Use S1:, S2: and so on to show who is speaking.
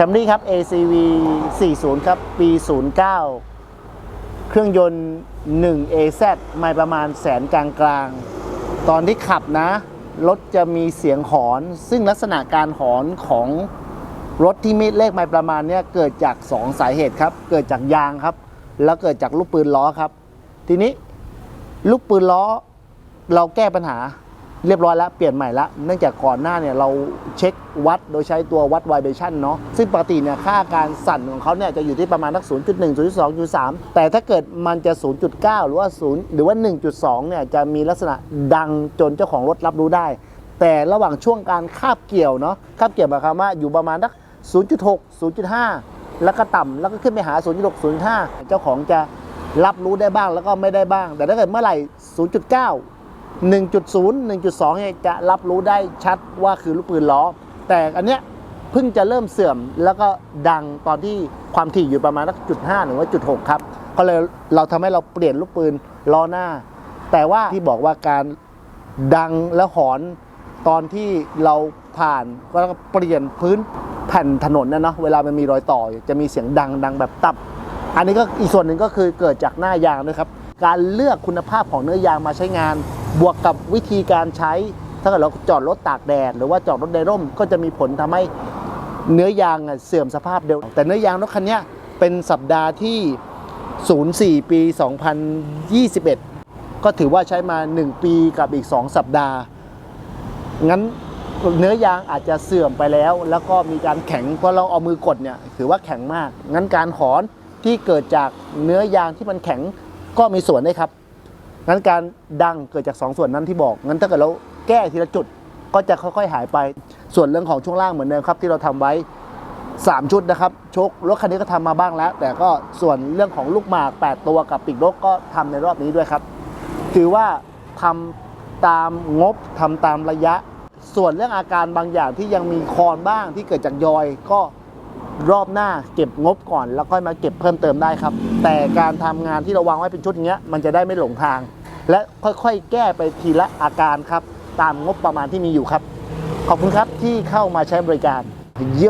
S1: Camry ครับ ACV 40 ครับ ปี 09 เครื่องยนต์ 1 AZ ไม่ประมาณแสนกลางกลาง ตอนที่ขับนะ รถจะมีเสียงหอน ซึ่งลักษณะการหอนของรถที่มีเลขไม่ประมาณเนี้ยเกิดจาก 2 สาเหตุครับ เกิดจากยางครับ แล้วเกิดจากลูกปืนล้อครับ ทีนี้ลูกปืนล้อเราแก้ปัญหา เรียบร้อยแล้วเปลี่ยนใหม่ละเนื่องจากก่อนหน้าเนี่ยเราเช็ควัดโดยใช้ตัววัด vibration เนาะซึ่งปกติเนี่ยค่าการสั่นของเขาเนี่ยจะอยู่ที่ประมาณทัก0.1 0.2 0.3 แต่ถ้าเกิดมันจะ 0.9 หรือว่า0หรือว่า 1.2 เนี่ยจะมีลักษณะดังจนเจ้าของรถรับรู้ได้ แต่ระหว่างช่วงการคาบเกี่ยวเนาะคาบเกี่ยวหมายความว่าอยู่ประมาณทัก0.6 0.5 แล้วก็ต่ำแล้วก็ขึ้นไปหา 0.6 0.5 เจ้าของจะรับรู้ได้บ้างแล้วก็ไม่ได้บ้าง แต่ถ้าเกิดเมื่อไหร่ 0.9 1.0 1.2เนี่ยจะรับรู้ได้ชัดว่าคือลูกปืนล้อ แต่อันเนี้ยเพิ่งจะเริ่มเสื่อมแล้วก็ดังตอนที่ความถี่อยู่ประมาณสักจุด5หรือว่าจุด6ครับ ก็เลยเราทำให้เราเปลี่ยนลูกปืนล้อหน้า แต่ว่าที่บอกว่าการดังและหอนตอนที่เราผ่านก็เปลี่ยนพื้นแผ่นถนนนะเนาะเวลามันมีรอยต่อ จะมีเสียงดังดังแบบตับ อันนี้ก็อีกส่วนหนึ่งก็คือเกิดจากหน้ายางด้วยครับ การเลือกคุณภาพของเนื้อยางมาใช้งาน บวกกับวิธีการใช้ ถ้าเกิดเราจอดรถตากแดดหรือว่าจอดรถในร่ม ก็จะมีผลทำให้เนื้อยางเสื่อมสภาพเร็วแต่เนื้อยางรถคันนี้เป็นสัปดาห์ที่ 04 ปี 2021 ก็ถือว่าใช้มา 1 ปีกับอีก 2 สัปดาห์ งั้นเนื้อยางอาจจะเสื่อมไปแล้ว แล้วก็มีการแข็งเพราะเราเอามือกดเนี่ยถือว่าแข็งมาก งั้นการหอนที่เกิดจากเนื้อยางที่มันแข็งก็มีส่วนได้ครับ งั้นการดังเกิดจาก 2 ส่วนนั้นที่บอก งั้นถ้าเกิดเราแก้ทีละจุดก็จะค่อยๆ หายไป ส่วนเรื่องของช่วงล่างเหมือนเดิมครับ ที่เราทำไว้ 3 ชุดนะครับชครถคันนี้ก็ทำมาบ้างแล้ว แต่ก็ส่วนเรื่องของลูกหมาก 8 ตัวกับปีกนกก็ทำในรอบนี้ด้วยครับ ถือว่าทำตามงบทำตามระยะ ส่วนเรื่องอาการบางอย่างที่ยังมีคอนบ้างที่เกิดจากยอยก็รอบหน้าเก็บงบก่อน แล้วค่อยมาเก็บเพิ่มเติมได้ครับ แต่การทำงานที่เราวางไว้เป็นชุดอย่างเงี้ยมันจะได้ไม่หลงทาง และค่อยๆ แก้ไปทีละอาการครับ ตามงบประมาณที่มีอยู่ครับ ขอบคุณครับที่เข้ามาใช้บริการโย